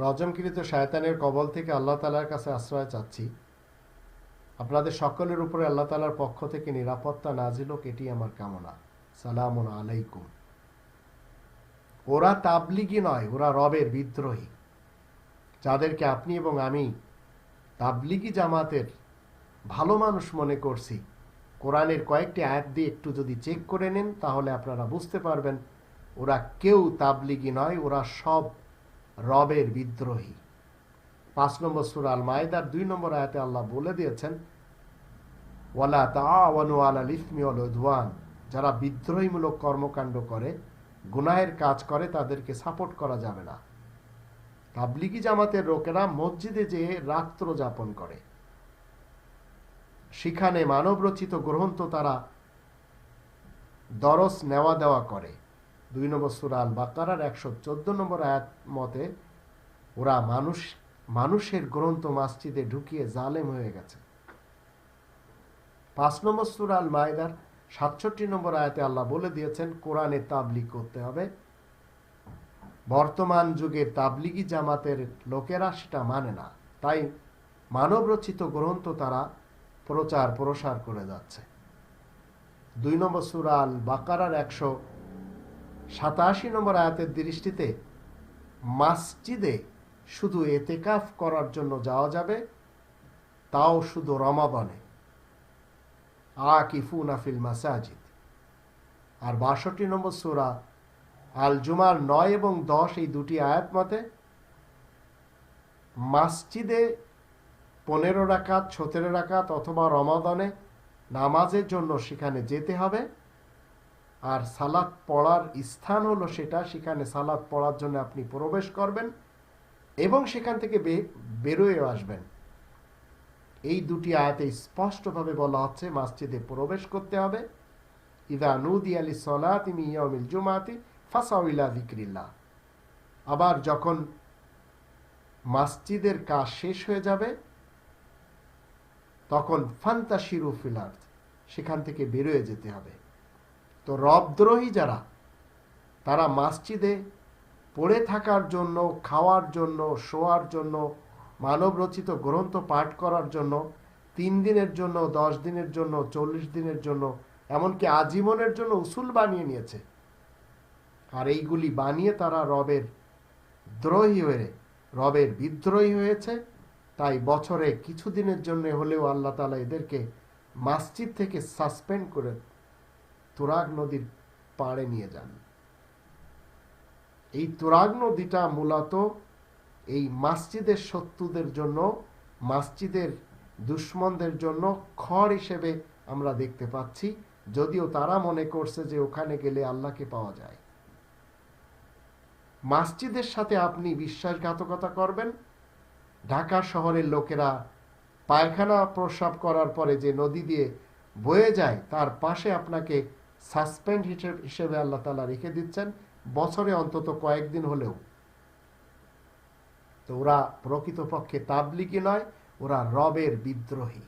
রজমকৃত শায়তানের কবল থেকে আল্লাহ তালার কাছে আশ্রয় চাচ্ছি। আপনাদের সকলের উপরে আল্লাহ তালার পক্ষ থেকে নিরাপত্তা নাজিল এটি আমার কামনা। সালাম আলাইকুম। ওরা তাবলিগি নয়, ওরা রবের বিদ্রোহী। যাদেরকে আপনি এবং আমি তাবলিগি জামাতের ভালো মানুষ মনে করছি, কোরআনের কয়েকটি আয়াত দিয়ে একটু যদি চেক করে নেন, তাহলে আপনারা বুঝতে পারবেন, ওরা কেউ তাবলিগি নয়, ওরা সব রবের বিদ্রোহী। পাঁচ নম্বর সুরাল মায়দার দুই নম্বর আয়াতে আল্লাহ বলে দিয়েছেন, ওয়ালা তাওয়ানু আলাল ইসমি ওয়াল উদওয়ান। যারা বিদ্রোহীমূলক কর্মকাণ্ড করে, গুনাহের কাজ করে, তাদেরকে সাপোর্ট করা যাবে না। তাবলিগি জামাতের লোকেরা মসজিদে যেয়ে রাত্র যাপন করে। সেখানে মানবরচিত গ্রন্থ তারা দরস নেওয়া দেওয়া করে। দুই নম্বর সুরাল বাকারার একশো চোদ্দ নম্বর আয়াত মতে, ওরা মানুষ, মানুষের গ্রন্থ মাসজিদে ঢুকিয়ে জালেম হয়ে গেছে। পাঁচ নম্বর সুরাল মায়দার সাতষট্টি নম্বর আয়াতে আল্লাহ বলে দিয়েছেন, কোরআনে তাবলিগ করতে হবে। বর্তমান যুগের তাবলিগি জামাতের লোকেরা সেটা মানে না। তাই মানবরচিত গ্রন্থ তারা প্রচার প্রসার করে যাচ্ছে। দুই নম্বর সুরাল বাকারার একশো সাতাশি নম্বর আয়াতের দৃষ্টিতে মাসজিদে শুধু এতেকাফ করার জন্য যাওয়া যাবে, তাও শুধু রমাবনে আকিফুনা ফিল মাসাজিদ। আর বাষট্টি নম্বর সুরা আল জুমার নয় এবং দশ এই দুটি আয়াত মতে, মাসজিদে পনেরো রাকাত, সতেরো রাকাত অথবা রমাদনে নামাজের জন্য সেখানে যেতে হবে। আর সালাত পড়ার স্থান হলো সেটা। সেখানে সালাত পড়ার জন্য আপনি প্রবেশ করবেন এবং সেখান থেকে বেরোয় আসবেন। এই দুটি আয়াতে স্পষ্টভাবে বলা হচ্ছে মসজিদে প্রবেশ করতে হবে। ইদা নুদি আলী সলাতি মিয়ামিল জুমাতি ফাসাউলা দিক্রিল্লা আবার যখন মসজিদের কাজ শেষ হয়ে যাবে, তখন ফান্তা শিরু সেখান থেকে বেরোয় যেতে হবে। তো রবদ্রোহী যারা, তারা মসজিদে পড়ে থাকার জন্য, খাওয়ার জন্য, শোয়ার জন্য মানব রচিত গ্রন্থ পাঠ করার জন্য, তিন দিনের জন্য, দশ দিনের জন্য, চল্লিশ দিনের জন্য, এমনকি আজীবনের জন্য উসুল বানিয়ে নিয়েছে। আর এইগুলি বানিয়ে তারা রবের দ্রোহী হয়ে, রবের বিদ্রোহী হয়েছে। তাই বছরে কিছুদিনের জন্য হলেও আল্লাহ তালা এদেরকে মাসজিদ থেকে সাসপেন্ড করে তুরাগ নদীর পাড়ে নিয়ে যান। এই তুরাগ নদীটা মূলত এই মাসজিদের শত্রুদের জন্য, মাসজিদের দুশ্মনদের জন্য খড় হিসেবে আমরা দেখতে পাচ্ছি, যদিও তারা মনে করছে যে ওখানে গেলে আল্লাহকে পাওয়া যায়। মাসজিদের সাথে আপনি বিশ্বাসঘাতকতা করবেন? ঢাকা শহরের লোকেরা পায়খানা প্রস্রাব করার পরে যে নদী দিয়ে বয়ে যায়, তার পাশে আপনাকে সাসপেন্ড হিসেবে আল্লাহ তালা রেখে দিচ্ছেন। বছরে অন্তত কয়েকদিন হলেও। তো ওরা প্রকৃতপক্ষে তাবলিগি নয়, ওরা রবের বিদ্রোহী।